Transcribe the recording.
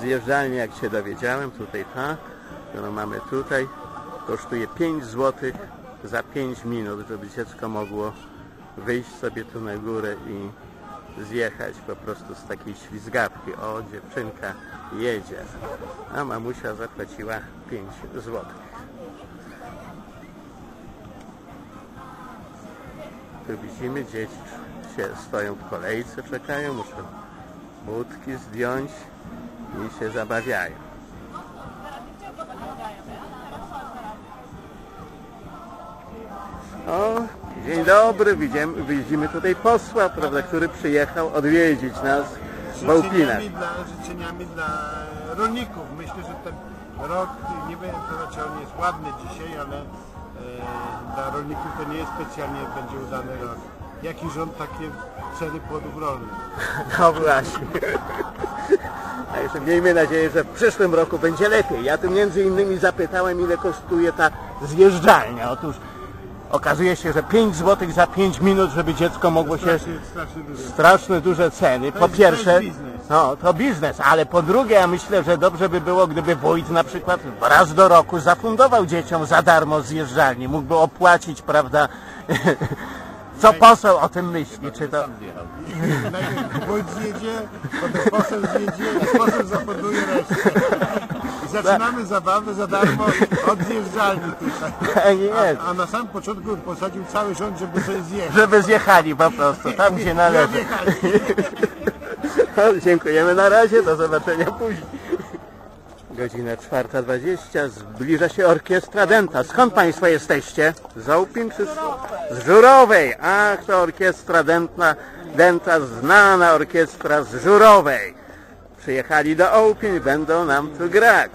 Zjeżdżalnia, jak się dowiedziałem, tutaj ta, którą mamy tutaj, kosztuje 5 zł za 5 minut, żeby dziecko mogło wyjść sobie tu na górę i zjechać po prostu z takiej ślizgawki. O, dziewczynka jedzie, a mamusia zapłaciła 5 zł. Tu widzimy, dzieci się stoją w kolejce, czekają, muszą budki zdjąć i się zabawiają. O, dzień dobry, widzimy, widzimy tutaj posła, prawda, który przyjechał odwiedzić nas w Wałpinach. życzeniami dla, życzeniami dla rolników. Myślę, że ten rok, nie wiem, to znaczy on jest ładny dzisiaj, ale e, dla rolników to nie jest specjalnie będzie udany rok. Jaki rząd takie ceny płodów rolnych? No właśnie. Także miejmy nadzieję, że w przyszłym roku będzie lepiej. Ja tu między innymi zapytałem, ile kosztuje ta zjeżdżalnia. Otóż okazuje się, że 5 zł za 5 minut, żeby dziecko mogło się... Strasznie, strasznie dużo. Straszne duże ceny. Po pierwsze, no to biznes, ale po drugie ja myślę, że dobrze by było, gdyby wójt na przykład raz do roku zafundował dzieciom za darmo zjeżdżalni. Mógłby opłacić, prawda? Co poseł o tym myśli? Czy to... Najpierw wójt zjedzie, potem poseł zjedzie, poseł zafunduje resztę. I zaczynamy zabawę za darmo od zjeżdżalni tutaj. Tak jest. A, a na samym początku posadził cały rząd, żeby sobie zjechać. Żeby zjechali po prostu, tam gdzie należy. No, Dziękujemy na razie, do zobaczenia później. Godzina 4.20, zbliża się orkiestra Denta. Skąd Państwo jesteście? Z Ołpin czy z- Żurowej? Ach, to orkiestra Denta, Denta, znana orkiestra z Żurowej. Przyjechali do Ołpin i będą nam tu grać.